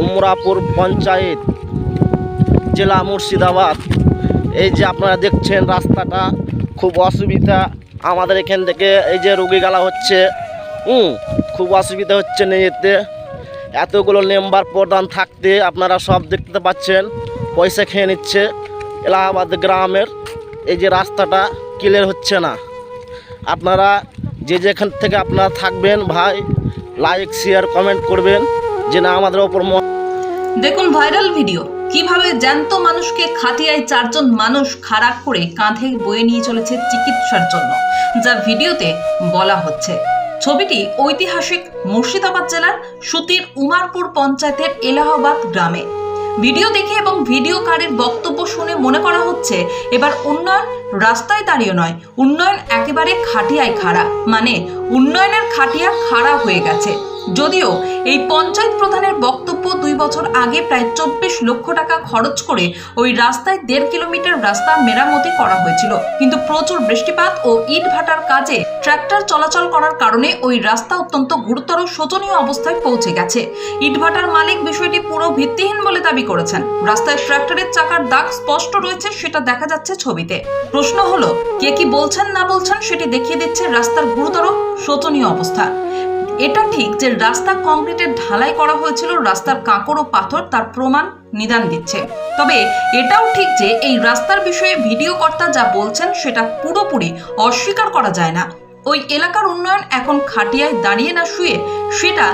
উমরাপুর পঞ্চায়েত, জেলা মুর্শিদাবাদ। এই যে আপনারা দেখছেন রাস্তাটা, খুব অসুবিধা। আমাদের এখান থেকে এই যে রুগী গালা হচ্ছে, হুম, খুব অসুবিধা হচ্ছে নিয়ে যেতে এতগুলো মেম্বার প্রধান থাকতে আপনারা সব দেখতে পাচ্ছেন, পয়সা খেয়ে নিচ্ছে এলাহাবাদ গ্রামের। এই যে রাস্তাটা ক্লিয়ার হচ্ছে না। আপনারা যে যেখান থেকে আপনারা থাকবেন ভাই লাইক শেয়ার কমেন্ট করবেন। যে না আমাদের ওপর দেখুন ভাইরাল ভিডিও। কীভাবে জ্যান্ত মানুষকে খাটিয়ায় চারজন মানুষ খাড়া করে কাঁধে বয়ে নিয়ে চলেছে চিকিৎসার জন্য, যা ভিডিওতে বলা হচ্ছে। ছবিটি ঐতিহাসিক মুর্শিদাবাদ জেলার সুতির উমারপুর পঞ্চায়েতের এলাহাবাদ গ্রামে। ভিডিও দেখে এবং ভিডিওকারের বক্তব্য শুনে মনে করা হচ্ছে, এবার উন্নয়ন রাস্তায় দাঁড়িয়ে নয়, উন্নয়ন একেবারে খাটিয়ায় খাড়া মানে উন্নয়নের খাটিয়া খাড়া হয়ে গেছে। যদিও এই পঞ্চায়েত প্রধানের বক্তব্য দুই বছর আগে প্রায় চব্বিশ লক্ষ টাকা খরচ করে ওই রাস্তায় দেড় কিলোমিটার রাস্তা মেরামতি করা হয়েছিল। কিন্তু প্রচুর বৃষ্টিপাত ও ইট ভাটার কাজে ট্রাক্টর চলাচল করার কারণে ওই রাস্তা অত্যন্ত গুরুতর শোচনীয় অবস্থায় পৌঁছে গেছে। ইট ভাটার মালিক বিষয়টি পুরো ভিত্তিহীন বলে দাবি করেছেন। রাস্তায় ট্রাক্টরের চাকার দাগ স্পষ্ট রয়েছে, সেটা দেখা যাচ্ছে ছবিতে। প্রশ্ন হলো, কে কি বলছেন না বলছেন সেটি দেখিয়ে দিচ্ছে রাস্তার গুরুতর শোচনীয় অবস্থা। এটা ঠিক যে রাস্তা কংক্রিটের ঢালাই করা হয়েছিল, রাস্তার কাঁকড় ও পাথর তার প্রমাণ নিদান দিচ্ছে। তবে এটাও ঠিক যে এই রাস্তার বিষয়ে ভিডিও কর্তা যা বলছেন সেটা পুরোপুরি অস্বীকার করা যায় না। ওই এলাকার উন্নয়ন এখন খাটিয়ায় দাঁড়িয়ে না শুয়ে সেটা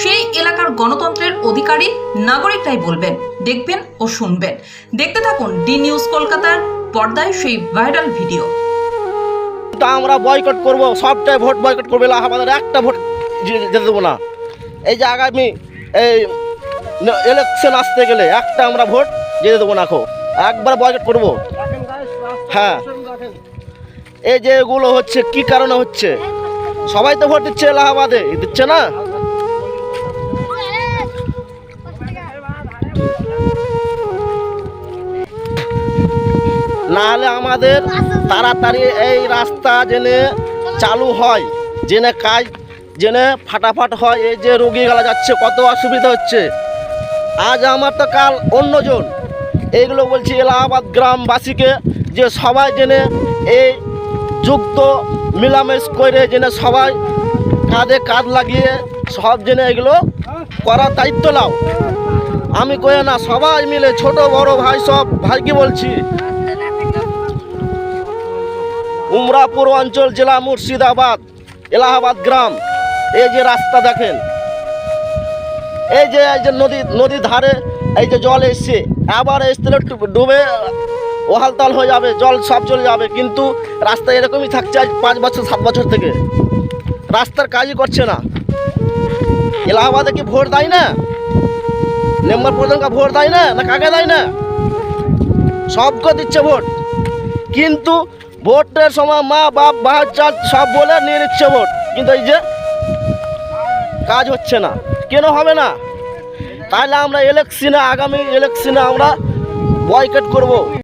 সেই এলাকার গণতন্ত্রের অধিকারী নাগরিকরাই বলবেন, দেখবেন ও শুনবেন। দেখতে থাকুন ডি নিউজ কলকাতার পর্দায় সেই ভাইরাল ভিডিও। তা আমরা বয়কট করব, সবটাই ভোট বয়কট করবে আমাদের একটা ভোট যেতে দেবো না। এই যে আগামী এই ইলেকশন আসতে গেলে একটা আমরা ভোট যেতে দেবো না, খো। একবার বয়কট করব। হ্যাঁ। এই যে এগুলো হচ্ছে, কি কারণে হচ্ছে? সবাই তো ভোট দিচ্ছে এলাহাবাদে। দিচ্ছে না? নাহলে আমাদের তাড়াতাড়ি এই রাস্তা জেনে চালু হয়। জেনে কাজ জেনে ফাটাফাট হয় এই যে রুগী গেলা যাচ্ছে, কত অসুবিধা হচ্ছে। আজ আমার তো কাল অন্যজন। এইগুলো বলছি এলাহাবাদ গ্রামবাসীকে যে সবাই জেনে এই যুক্ত মিলামেশ করে জেনে সবাই কাঁধে কাঁধ লাগিয়ে সব জেনে এগুলো করার দায়িত্ব নাও। আমি কয়ে না, সবাই মিলে ছোট, বড় ভাই সব ভাইকে বলছি, উমরাপুর অঞ্চল জেলা মুর্শিদাবাদ, এলাহাবাদ গ্রাম। এই যে রাস্তা দেখেন। এই যে এই যে নদী নদীর ধারে এই যে জল এসছে, আবার এসতে ডুবে ওহালতাল হয়ে যাবে, জল সব চলে যাবে, কিন্তু রাস্তা এরকমই থাকছে আজ পাঁচ বছর, সাত বছর থেকে। রাস্তার কাজই করছে না। এলাহাবাদে কি ভোট দেয় না? মেম্বার প্রধানকে ভোট দেয় না না কাকে দেয় না? সবকে দিচ্ছে ভোট। কিন্তু ভোটের সময় মা, বাপ চাল সব বলে নিয়ে নিচ্ছে ভোট। কিন্তু এই যে কাজ হচ্ছে না। কেন হবে না? তাহলে আমরা ইলেকশনে আগামী ইলেকশনে আমরা বয়কট করব।